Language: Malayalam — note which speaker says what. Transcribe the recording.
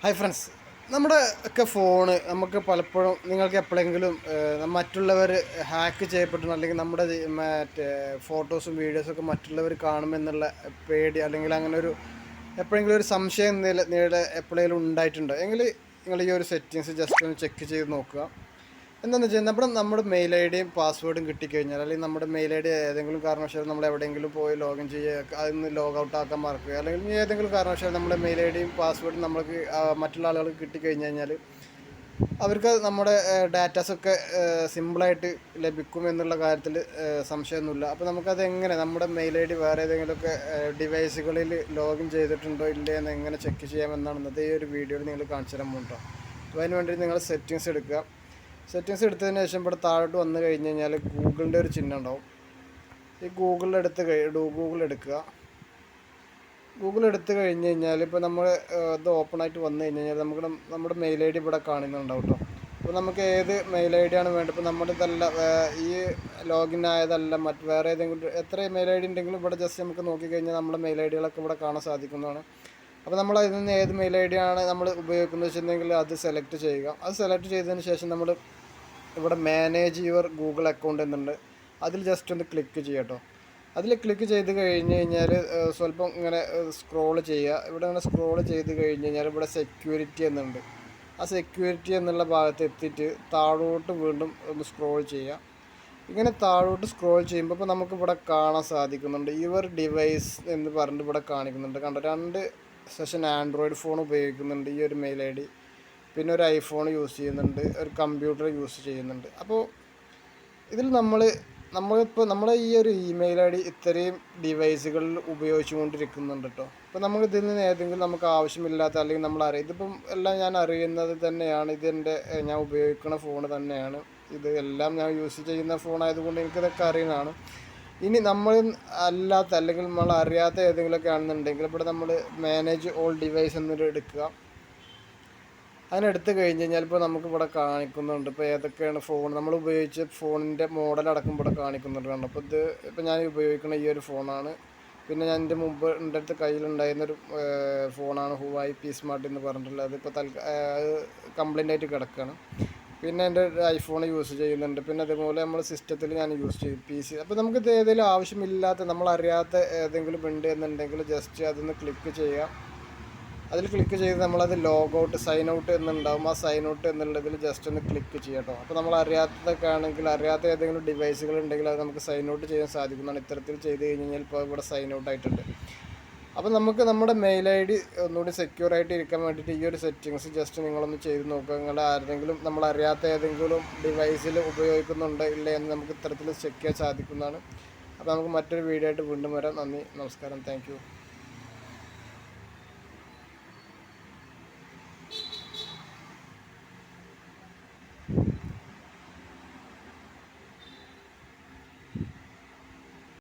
Speaker 1: ഹായ് ഫ്രണ്ട്സ് നമ്മുടെ ഒക്കെ ഫോണ് നമുക്ക് പലപ്പോഴും നിങ്ങൾക്ക് എപ്പോഴെങ്കിലും മറ്റുള്ളവർ ഹാക്ക് ചെയ്യപ്പെട്ടു അല്ലെങ്കിൽ നമ്മുടെ മറ്റേ ഫോട്ടോസും വീഡിയോസും ഒക്കെ മറ്റുള്ളവർ കാണുമെന്നുള്ള പേടി അല്ലെങ്കിൽ അങ്ങനെ ഒരു എപ്പോഴെങ്കിലും ഒരു സംശയം നില എപ്പോഴെങ്കിലും ഉണ്ടായിട്ടുണ്ടോ? എങ്കിൽ നിങ്ങൾ ഈ ഒരു സെറ്റിങ്സ് ജസ്റ്റ് ഒന്ന് ചെക്ക് ചെയ്ത് നോക്കുക. എന്താണെന്ന് വെച്ചാൽ നമ്മുടെ നമ്മുടെ മെയിൽ ഐ ഡിയും പാസ്വേഡും കിട്ടിക്കഴിഞ്ഞാൽ അല്ലെങ്കിൽ നമ്മുടെ മെയിൽ ഐ ഡി ഏതെങ്കിലും കാരണവശാലും നമ്മൾ എവിടെയെങ്കിലും പോയി ലോഗിൻ ചെയ്യുക അതിന്ന് ലോഗ് ഔട്ട് ആക്കാൻ മറക്കുക അല്ലെങ്കിൽ ഏതെങ്കിലും കാരണവശാലും നമ്മുടെ മെയിൽ ഐ ഡിയും പാസ്വേഡും നമ്മൾക്ക് മറ്റുള്ള ആളുകൾക്ക് കിട്ടിക്കഴിഞ്ഞ് കഴിഞ്ഞാൽ അവർക്ക് നമ്മുടെ ഡാറ്റാസൊക്കെ സിമ്പിളായിട്ട് ലഭിക്കും എന്നുള്ള കാര്യത്തിൽ സംശയമൊന്നുമില്ല. അപ്പോൾ നമുക്കത് എങ്ങനെ നമ്മുടെ മെയിൽ ഐ ഡി വേറെ ഏതെങ്കിലുമൊക്കെ ഡിവൈസുകളിൽ ലോഗിൻ ചെയ്തിട്ടുണ്ടോ ഇല്ലേ എന്ന് എങ്ങനെ ചെക്ക് ചെയ്യാമെന്നാണ് ഇന്നത്തെ ഈ ഒരു വീഡിയോയിൽ നിങ്ങൾ കാണിച്ചു തരാൻ പോകുന്നുണ്ടോ അപ്പോൾ അതിന് നിങ്ങൾ സെറ്റിങ്സ് എടുക്കുക. സെറ്റിങ്സ് എടുത്തതിന് ശേഷം ഇവിടെ താഴോട്ട് വന്നു കഴിഞ്ഞ് കഴിഞ്ഞാൽ ഗൂഗിളിന്റെ ഒരു ചിഹ്നം ഉണ്ടാവും. ഈ ഗൂഗിളിൽ എടുത്ത് ഗൂഗിൾ എടുക്കുക. ഗൂഗിൾ എടുത്ത് കഴിഞ്ഞ് കഴിഞ്ഞാൽ ഇപ്പോൾ നമ്മൾ ഇത് ഓപ്പൺ ആയിട്ട് വന്നു കഴിഞ്ഞ് കഴിഞ്ഞാൽ നമുക്ക് നമ്മുടെ മെയിൽ ഐ ഡി ഇവിടെ കാണുന്നുണ്ടാവും കേട്ടോ. അപ്പോൾ നമുക്ക് ഏത് മെയിൽ ഐ ഡിയാണ് വേണ്ടത്? ഇപ്പോൾ നമ്മുടെ ഇതല്ല ഈ ലോഗിൻ ആയതല്ല മറ്റ് വേറെ ഏതെങ്കിലും എത്ര മെയിൽ ഐ ഡി ഉണ്ടെങ്കിലും ഇവിടെ ജസ്റ്റ് നമുക്ക് നോക്കിക്കഴിഞ്ഞാൽ നമ്മുടെ മെയിൽ ഐ ഡികളൊക്കെ ഇവിടെ കാണാൻ സാധിക്കുന്നതാണ്. അപ്പോൾ നമ്മൾ അതിൽ നിന്ന് ഏത് മെയിൽ ഐ ഡി ആണ് നമ്മൾ ഉപയോഗിക്കുന്നത് വെച്ചിട്ടുണ്ടെങ്കിൽ അത് സെലക്ട് ചെയ്യുക. അത് സെലക്ട് ചെയ്തതിന് ശേഷം നമ്മൾ ഇവിടെ മാനേജ് യുവർ ഗൂഗിൾ അക്കൗണ്ട് എന്നുണ്ട്. അതിൽ ജസ്റ്റ് ഒന്ന് ക്ലിക്ക് ചെയ്യട്ടോ അതിൽ ക്ലിക്ക് ചെയ്ത് കഴിഞ്ഞ് കഴിഞ്ഞാൽ സ്വല്പം ഇങ്ങനെ സ്ക്രോൾ ചെയ്യുക. ഇവിടെ ഇങ്ങനെ സ്ക്രോൾ ചെയ്ത് കഴിഞ്ഞ് കഴിഞ്ഞാൽ ഇവിടെ സെക്യൂരിറ്റി എന്നുണ്ട്. ആ സെക്യൂരിറ്റി എന്നുള്ള ഭാഗത്ത് എത്തിയിട്ട് താഴോട്ട് വീണ്ടും ഒന്ന് സ്ക്രോൾ ചെയ്യുക. ഇങ്ങനെ താഴോട്ട് സ്ക്രോൾ ചെയ്യുമ്പോൾ ഇപ്പോൾ നമുക്ക് ഇവിടെ കാണാൻ സാധിക്കുന്നുണ്ട്. യുവർ ഡിവൈസ് എന്ന് പറഞ്ഞിട്ട് ഇവിടെ കാണിക്കുന്നുണ്ട്. കണ്ടോ? രണ്ട് സെഷൻ ആൻഡ്രോയിഡ് ഫോൺ ഉപയോഗിക്കുന്നുണ്ട് ഈ ഒരു മെയിൽ ഐ ഡി. പിന്നെ ഒരു ഐഫോൺ യൂസ് ചെയ്യുന്നുണ്ട് ഒരു കമ്പ്യൂട്ടർ യൂസ് ചെയ്യുന്നുണ്ട്. അപ്പോൾ ഇതിൽ നമ്മൾ നമ്മളിപ്പോൾ നമ്മുടെ ഈ ഒരു ഇമെയിൽ ഐ ഡി ഇത്രയും ഡിവൈസുകളിൽ ഉപയോഗിച്ചുകൊണ്ടിരിക്കുന്നുണ്ട് കേട്ടോ അപ്പോൾ നമുക്ക് ഇതിൽ നിന്ന് ഏതെങ്കിലും നമുക്ക് ആവശ്യമില്ലാത്ത അല്ലെങ്കിൽ നമ്മൾ അറിയാം ഇതിപ്പം എല്ലാം ഞാൻ അറിയുന്നത് തന്നെയാണ്. ഇതെന്റെ ഞാൻ ഉപയോഗിക്കുന്ന ഫോൺ തന്നെയാണ്. ഇത് എല്ലാം ഞാൻ യൂസ് ചെയ്യുന്ന ഫോൺ ആയതുകൊണ്ട് എനിക്കിതൊക്കെ അറിയുന്നതാണ്. ഇനി നമ്മൾ അല്ലാത്ത അല്ലെങ്കിൽ നമ്മൾ അറിയാത്ത ഏതെങ്കിലുമൊക്കെ ആണെന്നുണ്ടെങ്കിൽ ഇവിടെ നമ്മൾ മാനേജ് ഓൾ ഡിവൈസ് എന്നൊരു എടുക്കുക. അതിനെടുത്ത് കഴിഞ്ഞ് കഴിഞ്ഞാൽ ഇപ്പോൾ നമുക്ക് ഇവിടെ കാണിക്കുന്നുണ്ട് ഇപ്പോൾ ഏതൊക്കെയാണ് ഫോൺ നമ്മൾ ഉപയോഗിച്ച ഫോണിന്റെ മോഡൽ അടക്കം ഇവിടെ കാണിക്കുന്നുണ്ട് കാരണം അപ്പോൾ ഇത് ഇപ്പോൾ ഞാൻ ഉപയോഗിക്കുന്ന ഈ ഒരു ഫോണാണ് പിന്നെ ഞാൻ എന്റെ മുമ്പ് എന്റെ അടുത്ത് കയ്യിലുണ്ടായിരുന്നൊരു ഫോണാണ് ഹുവായി പി സ്മാർട്ട് എന്ന് പറഞ്ഞിട്ടുള്ളത്. അതിപ്പോൾ തൽക്ക കംപ്ലൈന്റ് ആയിട്ട് കിടക്കുകയാണ്. പിന്നെ എന്റെ ഐഫോൺ യൂസ് ചെയ്യുന്നുണ്ട്. പിന്നെ അതുപോലെ നമ്മൾ സിസ്റ്റത്തിൽ ഞാൻ യൂസ് ചെയ്യും. പി സി അപ്പോൾ നമുക്ക് ഇത് ഏതെങ്കിലും ആവശ്യമില്ലാത്ത നമ്മൾ അറിയാത്ത ഏതെങ്കിലും ഉണ്ട് എന്നുണ്ടെങ്കിൽ ജസ്റ്റ് അതൊന്ന് ക്ലിക്ക് ചെയ്യാം. അതിൽ ക്ലിക്ക് ചെയ്ത് നമ്മളത് ലോഗ് ഔട്ട് സൈൻ ഔട്ട് എന്നുണ്ടാവും. ആ സൈൻ ഔട്ട് എന്നുള്ളതിൽ ജസ്റ്റ് ഒന്ന് ക്ലിക്ക് ചെയ്യാം കേട്ടോ അപ്പോൾ നമ്മൾ അറിയാത്തതൊക്കെ ആണെങ്കിൽ അറിയാത്ത ഏതെങ്കിലും ഡിവൈസുകൾ ഉണ്ടെങ്കിൽ അത് നമുക്ക് സൈൻ ഔട്ട് ചെയ്യാൻ സാധിക്കുന്നതാണ്. ഇത്തരത്തിൽ ചെയ്ത് കഴിഞ്ഞ് കഴിഞ്ഞാൽ ഇപ്പോൾ ഇവിടെ സൈൻ ഔട്ട് ആയിട്ടുണ്ട്. അപ്പോൾ നമുക്ക് നമ്മുടെ മെയിൽ ഐ ഡി ഒന്നുകൂടി സെക്യൂർ ആയിട്ട് ഇരിക്കാൻ വേണ്ടിയിട്ട് ഈ ഒരു സെറ്റിങ്സ് ജസ്റ്റ് നിങ്ങളൊന്ന് ചെയ്ത് നോക്കുക. നിങ്ങളുടെ ആരെങ്കിലും നമ്മൾ അറിയാത്ത ഏതെങ്കിലും ഡിവൈസിൽ ഉപയോഗിക്കുന്നുണ്ട് ഇല്ലേ എന്ന് നമുക്ക് ഇത്തരത്തിൽ ചെക്ക് ചെയ്യാൻ സാധിക്കുന്നതാണ്. അപ്പോൾ നമുക്ക് മറ്റൊരു വീഡിയോ ആയിട്ട് വീണ്ടും വരാം. നന്ദി നമസ്കാരം. താങ്ക്